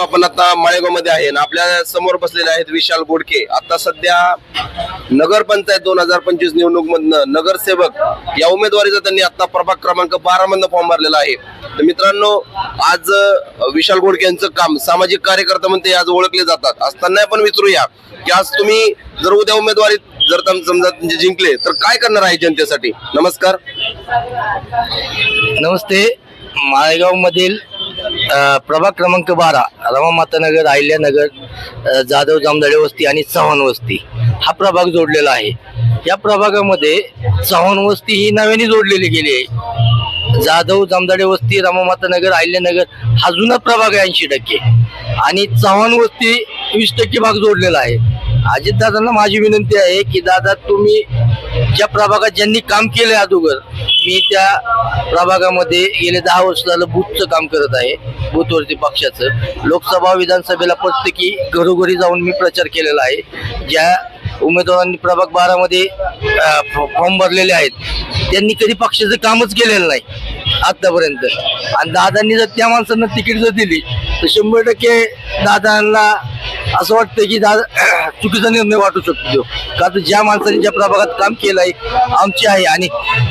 मित्रांनो आपण आता माळेगावमध्ये आहे आणि आपल्यासमोर बसलेले आहेत विशाल गोडके आता सध्या नगर पंचायत दोन हजार पंचवीस निवडणूक मधनं नगरसेवक या उमेदवारीचा त्यांनी आता प्रभाग क्रमांक बारा मधनं फॉर्म भरलेला आहे. तर मित्रांनो आज विशाल गोडके यांचं काम सामाजिक कार्यकर्ता म्हणून ते आज ओळखले जातात. असताना पण विचारूया की आज तुम्ही जर उद्या उमेदवारी जर समजा म्हणजे जिंकले तर काय करणार आहे जनतेसाठी? नमस्कार. नमस्ते. माळेगाव मधील प्रभाग क्रमांक बारा रमामातानगर आहिल्यानगर अहिल्यानगर जाधव जामदाडे वस्ती आणि चव्हाण वस्ती. हा प्रभाग जोडलेला आहे. या प्रभागामध्ये चव्हाण वस्ती ही नव्याने जोडलेली गेली आहे. जाधव जामदाडे वस्ती रमामातानगर आहिल्यानगर अहिल्यानगर हा जुना प्रभाग आहे ऐंशी टक्के. आणि चव्हाण वस्ती वीस टक्के भाग जोडलेला आहे. अजितदादांना माझी विनंती आहे की दादा तुम्ही ज्या प्रभागात ज्यांनी काम केले अगोदर मी त्या प्रभागामध्ये गेले दहा वर्ष झालं बूथचं काम करत आहे बूथवरती पक्षाचं. लोकसभा विधानसभेला प्रत्येकी घरोघरी जाऊन मी प्रचार केलेला आहे. ज्या उमेदवारांनी प्रभाग बारामध्ये फ- फॉर्म भरलेले आहेत त्यांनी कधी पक्षाचं कामच केलेलं नाही आत्तापर्यंत आणि दादांनी जर त्या माणसांना तिकीट जर दिली तर शंभर टक्के दादांना असं वाटतं की दादा चुकीचा निर्णय वाटू शकतो. तो. का तर ज्या माणसाने ज्या प्रभागात काम केलं आहे आमची आहे. आणि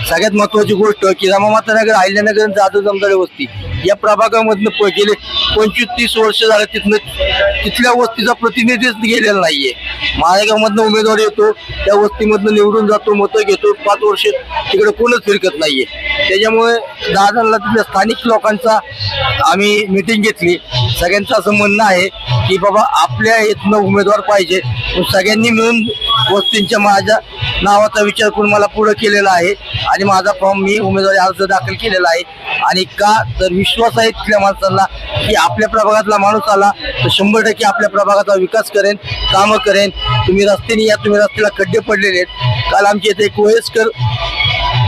सगळ्यात महत्वाची गोष्ट की रामामाता नगर अहिल्यानगर जाधव जमदाडे वस्ती या प्रभागामधनं गेले पंचवीस तीस वर्ष झालं तिथनं तिथल्या वस्तीचा प्रतिनिधीच गेलेला नाहीये. माळेगावमधनं उमेदवार येतो त्या वस्तीमधनं निवडून जातो मतं घेतो पाच वर्ष तिकडे कोणच फिरकत नाहीये. त्याच्यामुळे दादरला तिथल्या स्थानिक लोकांचा आम्ही मिटिंग घेतली. सगळ्यांचं असं म्हणणं आहे की बाबा आपल्या इथनं उमेदवार पाहिजे. पण सगळ्यांनी मिळून वस्तींच्या माझ्या नावाचा विचार करून मला पुढं केलेला आहे. आणि माझा फॉर्म मी उमेदवारी अर्ज दाखल केलेला आहे. आणि का तर विश्वास आहे तिथल्या माणसांना की आपल्या प्रभागातला माणूस आला तर शंभर टक्के आपल्या प्रभागाचा विकास करेन कामं करेन. तुम्ही रस्त्याने या तुम्ही रस्त्याला खड्डे पडलेले आहेत. काल आमच्या इथे एक वयस्कर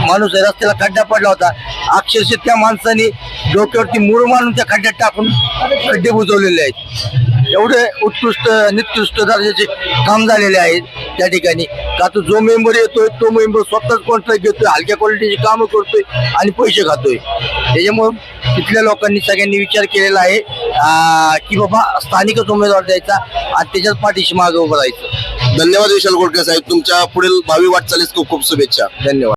माणूस आहे रस्त्याला खड्डा पडला होता. अक्षरशः त्या माणसाने डोक्यावरती मूळ मारून त्या खड्ड्यात टाकून खड्डे बुजवलेले आहेत. एवढे उत्कृष्ट निकृष्ट दर्जाचे काम झालेले आहेत त्या ठिकाणी. का तो जो मेंबर येतोय तो मेंबर स्वतःच कॉन्ट्रॅक्ट घेतोय हलक्या क्वालिटीची कामं करतोय आणि पैसे खातोय. त्याच्यामुळं तिथल्या लोकांनी सगळ्यांनी विचार केलेला आहे की बाबा स्थानिकच उमेदवार द्यायचा आणि त्याच्याच पाठीशी मागे उभं राहायचं. धन्यवाद विशाल गोडके साहेब. तुमच्या पुढील भावी वाटचालीस खूप खूप शुभेच्छा. धन्यवाद.